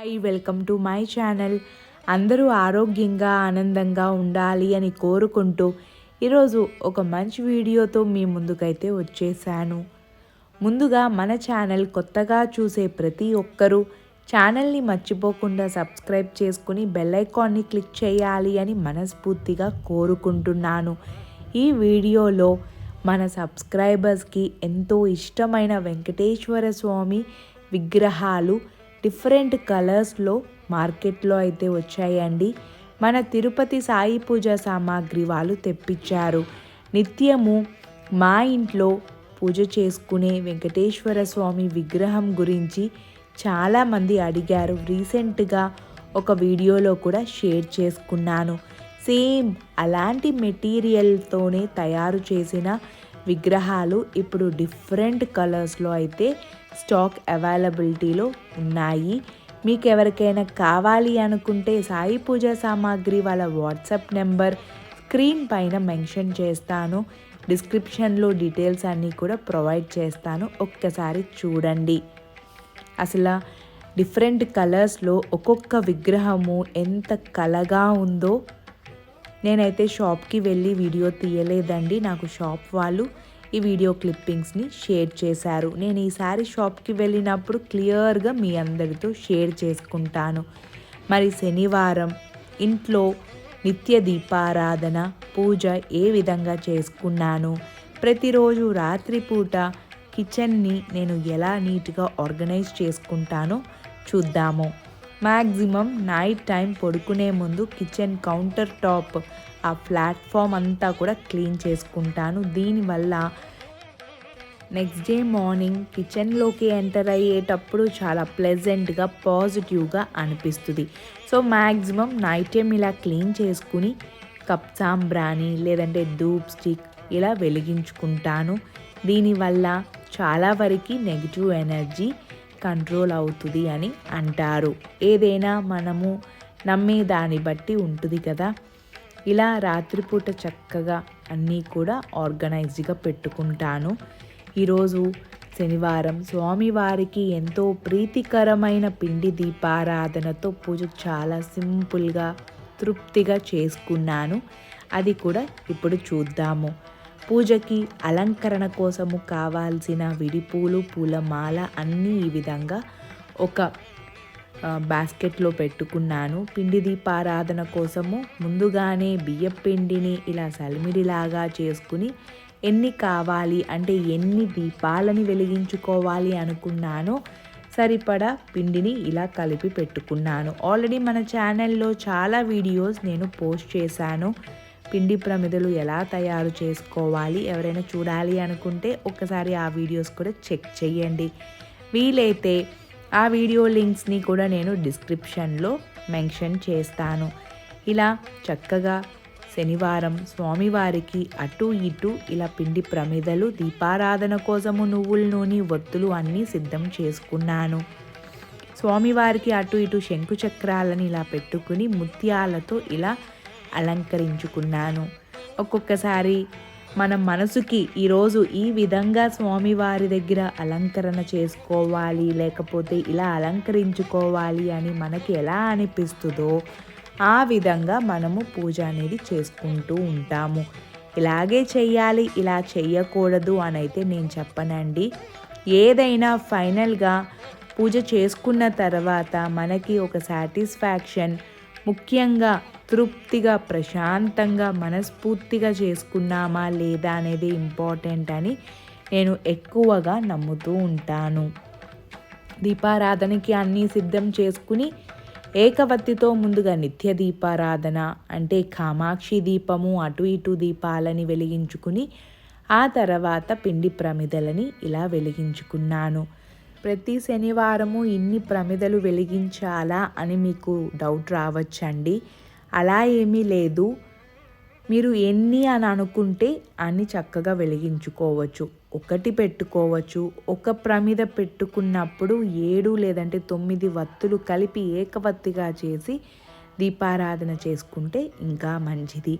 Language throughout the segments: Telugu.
Hi welcome to my channel. అందరూ ఆరోగ్యంగా ఆనందంగా ఉండాలి అని కోరుకుంటూ ఈరోజు ఒక మంచి వీడియోతో మీ ముందుకైతే వచ్చేసాను. ముందుగా మన ఛానల్ కొత్తగా చూసే ప్రతి ఒక్కరూ ఛానల్ని మర్చిపోకుండా సబ్స్క్రైబ్ చేసుకుని బెల్ ఐకాన్ని క్లిక్ చేయాలి అని మనస్ఫూర్తిగా కోరుకుంటున్నాను. ఈ వీడియోలో మన సబ్స్క్రైబర్స్కి ఎంతో ఇష్టమైన వెంకటేశ్వర స్వామి విగ్రహాలు డిఫరెంట్ కలర్స్లో మార్కెట్లో అయితే వచ్చాయండి. మన తిరుపతి సాయి పూజ సామాగ్రి వాళ్ళు తెప్పించారు. నిత్యము మా ఇంట్లో పూజ చేసుకునే వెంకటేశ్వర స్వామి విగ్రహం గురించి చాలామంది అడిగారు. రీసెంట్గా ఒక వీడియోలో కూడా షేర్ చేసుకున్నాను. సేమ్ అలాంటి మెటీరియల్తోనే తయారు చేసిన విగ్రహాలు ఇప్పుడు డిఫరెంట్ కలర్స్లో అయితే స్టాక్ అవైలబిలిటీలో ఉన్నాయి. మీకు ఎవరికైనా కావాలి అనుకుంటే సాయి పూజ సామాగ్రి వాళ్ళ వాట్సాప్ నెంబర్ స్క్రీన్ పైన మెన్షన్ చేస్తాను. డిస్క్రిప్షన్లో డీటెయిల్స్ అన్నీ కూడా ప్రొవైడ్ చేస్తాను. ఒక్కసారి చూడండి. అసలు డిఫరెంట్ కలర్స్లో ఒక్కొక్క విగ్రహము ఎంత కలగా ఉందో నేనైతే షాప్కి వెళ్ళి వీడియో తీయలేదండి. నాకు షాప్ వాళ్ళు ఈ వీడియో క్లిప్పింగ్స్ని షేర్ చేశారు. నేను ఈసారి షాప్కి వెళ్ళినప్పుడు క్లియర్గా మీ అందరితో షేర్ చేసుకుంటాను. మరి శనివారం ఇంట్లో నిత్య దీపారాధన పూజ ఏ విధంగా చేసుకున్నాను? ప్రతిరోజు రాత్రిపూట కిచెన్ని నేను ఎలా నీట్గా ఆర్గనైజ్ చేసుకుంటానో చూద్దాము. మ్యాక్సిమం నైట్ టైం పడుకునే ముందు కిచెన్ కౌంటర్ టాప్ ఆ ప్లాట్ఫామ్ అంతా కూడా క్లీన్ చేసుకుంటాను. దీనివల్ల నెక్స్ట్ డే మార్నింగ్ కిచెన్లోకి ఎంటర్ అయ్యేటప్పుడు చాలా ప్లెజెంట్గా పాజిటివ్గా అనిపిస్తుంది. సో మ్యాక్సిమం నైట్ టైం ఇలా క్లీన్ చేసుకుని కప్ సాంబ్రాణి లేదంటే ధూప్ స్టిక్ ఇలా వెలిగించుకుంటాను. దీనివల్ల చాలా వరకు నెగిటివ్ ఎనర్జీ కంట్రోల్ అవుతుంది అని అంటారు. ఏదైనా మనము నమ్మే దాన్ని బట్టి ఉంటుంది కదా. ఇలా రాత్రిపూట చక్కగా అన్నీ కూడా ఆర్గనైజ్డ్గా పెట్టుకుంటాను. ఈరోజు శనివారం స్వామివారికి ఎంతో ప్రీతికరమైన పిండి దీపారాధనతో పూజ చాలా సింపుల్గా తృప్తిగా చేసుకున్నాను. అది కూడా ఇప్పుడు చూద్దాము. పూజకి అలంకరణ కోసము కావాల్సిన విడిపూలు పూలమాల అన్నీ ఈ విధంగా ఒక బాస్కెట్లో పెట్టుకున్నాను. పిండి దీపారాధన కోసము ముందుగానే బియ్యం పిండిని ఇలా సలిమిడిలాగా చేసుకుని ఎన్ని కావాలి అంటే ఎన్ని దీపాలని వెలిగించుకోవాలి అనుకున్నానో సరిపడా పిండిని ఇలా కలిపి పెట్టుకున్నాను. ఆల్రెడీ మన ఛానల్లో చాలా వీడియోస్ నేను పోస్ట్ చేశాను. పిండి ప్రమిదలు ఎలా తయారు చేసుకోవాలి ఎవరైనా చూడాలి అనుకుంటే ఒకసారి ఆ వీడియోస్ కూడా చెక్ చేయండి. వీలైతే ఆ వీడియో లింక్స్ని కూడా నేను డిస్క్రిప్షన్లో మెన్షన్ చేస్తాను. ఇలా చక్కగా శనివారం స్వామివారికి అటు ఇటు ఇలా పిండి ప్రమిదలు దీపారాధన కోసము నువ్వుల నూనె ఒత్తులు అన్నీ సిద్ధం చేసుకున్నాను. స్వామివారికి అటు ఇటు శంకు చక్రాలను ఇలా పెట్టుకుని ముత్యాలతో ఇలా అలంకరించుకున్నాను. ఒక్కొక్కసారి మన మనసుకి ఈరోజు ఈ విధంగా స్వామివారి దగ్గర అలంకరణ చేసుకోవాలి లేకపోతే ఇలా అలంకరించుకోవాలి అని మనకి ఎలా అనిపిస్తుందో ఆ విధంగా మనము పూజ అనేది చేసుకుంటూ ఉంటాము. ఇలాగే చెయ్యాలి ఇలా చెయ్యకూడదు అని అయితే నేను చెప్పనండి. ఏదైనా ఫైనల్గా పూజ చేసుకున్న తర్వాత మనకి ఒక సాటిస్ఫాక్షన్ ముఖ్యంగా తృప్తిగా ప్రశాంతంగా మనస్ఫూర్తిగా చేసుకున్నామా లేదా అనేది ఇంపార్టెంట్ అని నేను ఎక్కువగా నమ్ముతూ ఉంటాను. దీపారాధనకి అన్నీ సిద్ధం చేసుకుని ఏకవత్తితో ముందుగా నిత్య దీపారాధన అంటే కామాక్షి దీపము అటు ఇటు దీపాలని వెలిగించుకుని ఆ తర్వాత పిండి ప్రమిదలని ఇలా వెలిగించుకున్నాను. ప్రతి శనివారము ఇన్ని ప్రమిదలు వెలిగించాలా అని మీకు డౌట్ రావచ్చండి. అలా ఏమీ లేదు. మీరు ఎన్ని అని అనుకుంటే అన్ని చక్కగా వెలిగించుకోవచ్చు. ఒకటి పెట్టుకోవచ్చు. ఒక ప్రమిద పెట్టుకున్నప్పుడు ఏడు లేదంటే తొమ్మిది వత్తులు కలిపి ఏకవత్తిగా చేసి దీపారాధన చేసుకుంటే ఇంకా మంచిది.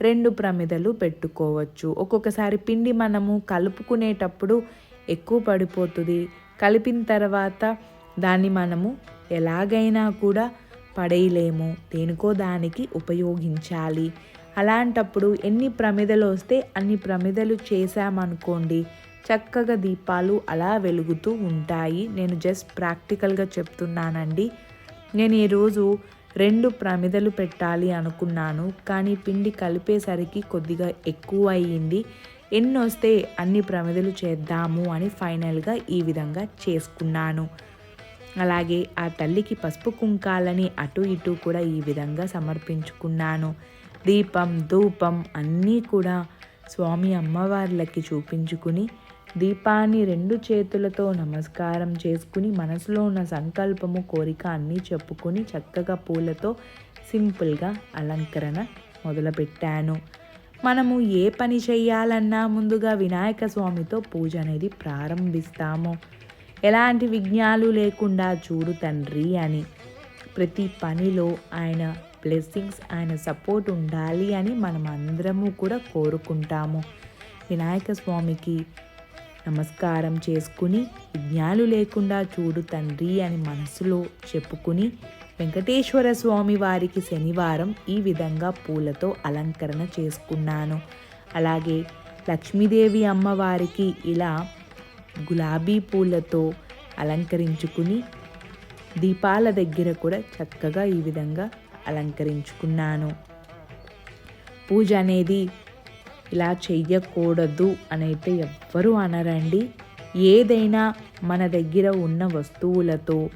రెండు ప్రమిదలు పెట్టుకోవచ్చు. ఒక్కొక్కసారి పిండి మనము కలుపుకునేటప్పుడు ఎక్కువ పడిపోతుంది. కలిపిన తర్వాత దాన్ని మనము ఎలాగైనా కూడా పడేయలేము. దేనికో దానికి ఉపయోగించాలి. అలాంటప్పుడు ఎన్ని ప్రమిదలు వస్తే అన్ని ప్రమిదలు చేశామనుకోండి చక్కగా దీపాలు అలా వెలుగుతూ ఉంటాయి. నేను జస్ట్ ప్రాక్టికల్గా చెప్తున్నానండి. నేను ఈరోజు రెండు ప్రమిదలు పెట్టాలి అనుకున్నాను. కానీ పిండి కలిపేసరికి కొద్దిగా ఎక్కువ అయ్యింది ఎన్ని వస్తే అన్ని ప్రమిదలు చేద్దాము అని ఫైనల్గా ఈ విధంగా చేసుకున్నాను. అలాగే ఆ తల్లికి పసుపు కుంకాలని అటు ఇటు కూడా ఈ విధంగా సమర్పించుకున్నాను. దీపం ధూపం అన్నీ కూడా స్వామి అమ్మవార్లకి చూపించుకుని దీపాన్ని రెండు చేతులతో నమస్కారం చేసుకుని మనసులో ఉన్న సంకల్పము కోరిక అన్నీ చెప్పుకొని చక్కగా పూలతో సింపుల్గా అలంకరణ మొదలుపెట్టాను. మనము ఏ పని చేయాలన్నా ముందుగా వినాయక స్వామితో పూజ అనేది ప్రారంభిస్తాము. ఎలాంటి విఘ్నాలు లేకుండా చూడు తండ్రి అని. ప్రతి పనిలో ఆయన బ్లెస్సింగ్స్ ఆయన సపోర్ట్ ఉండాలి అని మనం అందరము కూడా కోరుకుంటాము. వినాయక స్వామికి నమస్కారం చేసుకుని విజ్ఞాలు లేకుండా చూడు తండ్రి అని మనసులో చెప్పుకుని వెంకటేశ్వర స్వామి వారికి శనివారం ఈ విధంగా పూలతో అలంకరణ చేసుకున్నాను. అలాగే లక్ష్మీదేవి అమ్మవారికి ఇలా గులాబీ పూలతో అలంకరించుకుని దీపాల దగ్గర కూడా చక్కగా ఈ విధంగా అలంకరించుకున్నాను. పూజ అనేది ఇలా చెయ్యకూడదు అనైతే ఎవ్వరూ అనరండి. ఏదైనా మన దగ్గర ఉన్న వస్తువులతో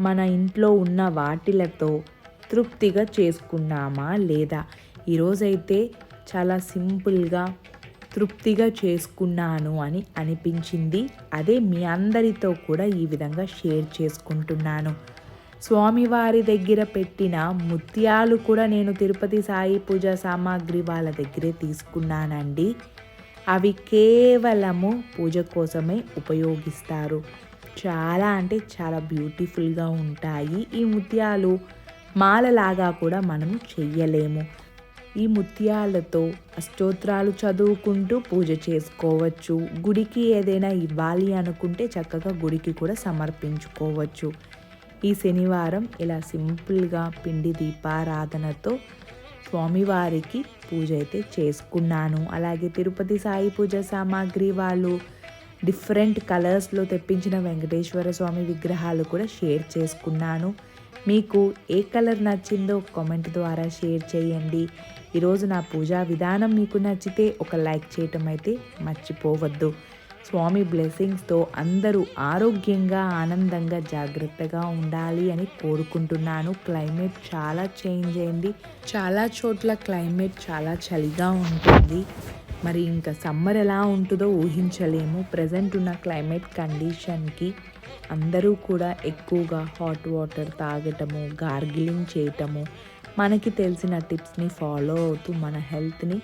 మన ఇంట్లో ఉన్న వాటిలతో తృప్తిగా చేసుకున్నామా లేదా? ఈరోజైతే చాలా సింపుల్గా తృప్తిగా చేసుకున్నాను అని అనిపించింది. అదే మీ అందరితో కూడా ఈ విధంగా షేర్ చేసుకుంటున్నాను. స్వామివారి దగ్గర పెట్టిన ముత్యాలు కూడా నేను తిరుపతి సాయి పూజ సామాగ్రి వాళ్ళ దగ్గరే తీసుకున్నానండి. అవి కేవలము పూజ కోసమే ఉపయోగిస్తారు. చాలా అంటే చాలా బ్యూటిఫుల్గా ఉంటాయి ఈ ముత్యాలు. మాలలాగా కూడా మనము చెయ్యలేము. ఈ ముత్యాలతో అష్టోత్రాలు చదువుకుంటూ పూజ చేసుకోవచ్చు. గుడికి ఏదైనా ఇవ్వాలి అనుకుంటే చక్కగా గుడికి కూడా సమర్పించుకోవచ్చు. ఈ శనివారం ఇలా సింపుల్గా పిండి దీపారాధనతో స్వామివారికి పూజ అయితే చేసుకున్నాను. అలాగే తిరుపతి సాయి పూజ సామాగ్రి వాళ్ళు డిఫరెంట్ కలర్స్లో తెప్పించిన వెంకటేశ్వర స్వామి విగ్రహాలు కూడా షేర్ చేసుకున్నాను. మీకు ఏ కలర్ నచ్చిందో కామెంట్ ద్వారా షేర్ చేయండి. ఈరోజు నా పూజా విధానం మీకు నచ్చితే ఒక లైక్ చేయటం అయితే మర్చిపోవద్దు. స్వామి బ్లెస్సింగ్స్తో అందరూ ఆరోగ్యంగా ఆనందంగా జాగ్రత్తగా ఉండాలి అని కోరుకుంటున్నాను. క్లైమేట్ చాలా చేంజ్ అయింది. చాలా చోట్ల క్లైమేట్ చాలా చలిగా ఉంటుంది. మరి ఇంకా సమ్మర్ ఎలా ఉంటుందో ఊహించలేము. ప్రజెంట్ ఉన్న క్లైమేట్ కండిషన్కి అందరూ కూడా ఎక్కువగా హాట్ వాటర్ తాగటము గార్గిలింగ్ చేయటము మనకి తెలిసిన టిప్స్ని ఫాలో అవుతూ మన హెల్త్ని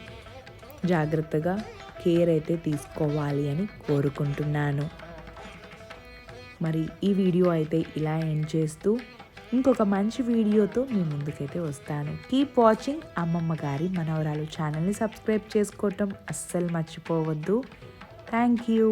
జాగ్రత్తగా కేర్ అయితే తీసుకోవాలి అని కోరుకుంటున్నాను. మరి ఈ వీడియో అయితే ఇలా ఎండ్ చేస్తూ ఇంకొక మంచి వీడియోతో మీ ముందుకైతే వస్తాను. కీప్ వాచింగ్ అమ్మమ్మ గారి మనవరాలు ఛానల్ని సబ్స్క్రైబ్ చేసుకోవటం అస్సలు మర్చిపోవద్దు. Thank you